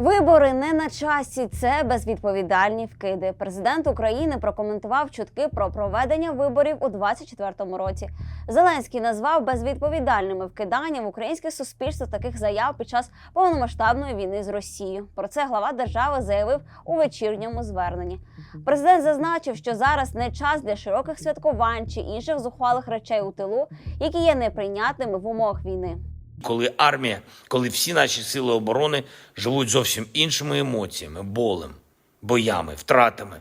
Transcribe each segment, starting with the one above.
Вибори не на часі. Це безвідповідальні вкиди. Президент України прокоментував чутки про проведення виборів у 2024 році. Зеленський назвав безвідповідальними вкидання в українське суспільство таких заяв під час повномасштабної війни з Росією. Про це глава держави заявив у вечірньому зверненні. Президент зазначив, що зараз не час для широких святкувань чи інших зухвалих речей у тилу, які є неприйнятними в умовах війни. Коли армія, коли всі наші сили оборони живуть зовсім іншими емоціями, болем, боями, втратами,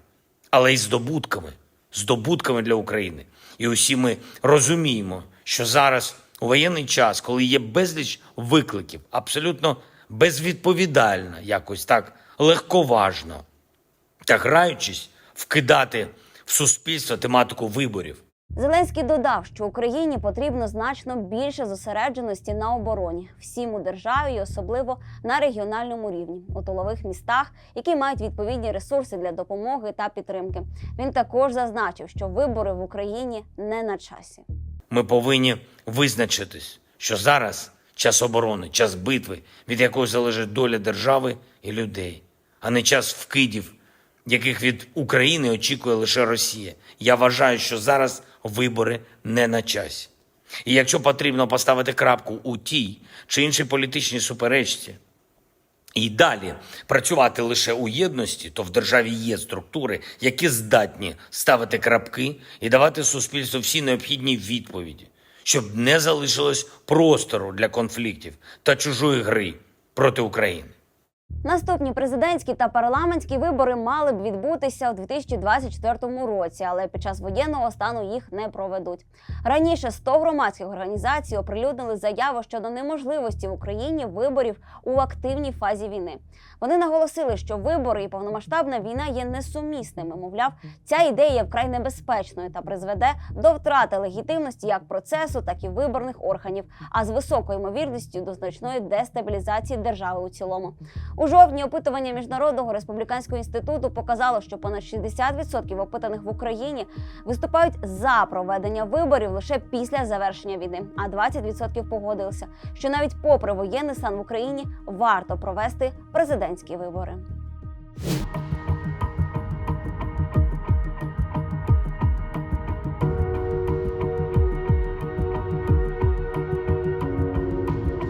але й здобутками, здобутками для України. І усі ми розуміємо, що зараз у воєнний час, коли є безліч викликів, абсолютно безвідповідально, якось так легковажно та граючись, вкидати в суспільство тематику виборів. Зеленський додав, що Україні потрібно значно більше зосередженості на обороні всім у державі, і особливо на регіональному рівні, у тилових містах, які мають відповідні ресурси для допомоги та підтримки. Він також зазначив, що вибори в Україні не на часі. Ми повинні визначитись, що зараз час оборони, час битви, від якої залежить доля держави і людей, а не час вкидів, яких від України очікує лише Росія. Я вважаю, що зараз вибори не на часі. І якщо потрібно поставити крапку у тій чи іншій політичній суперечці, і далі працювати лише у єдності, то в державі є структури, які здатні ставити крапки і давати суспільству всі необхідні відповіді, щоб не залишилось простору для конфліктів та чужої гри проти України. Наступні президентські та парламентські вибори мали б відбутися у 2024 році, але під час воєнного стану їх не проведуть. Раніше 100 громадських організацій оприлюднили заяву щодо неможливості в Україні виборів у активній фазі війни. Вони наголосили, що вибори і повномасштабна війна є несумісними. Мовляв, ця ідея є вкрай небезпечною та призведе до втрати легітимності як процесу, так і виборних органів, а з високою ймовірністю до значної дестабілізації держави у цілому. У жовтні опитування міжнародного республіканського інституту показало, що понад 60% опитаних в Україні виступають за проведення виборів лише після завершення війни. А 20% погодилися, що навіть попри воєнний стан в Україні варто провести президентські вибори.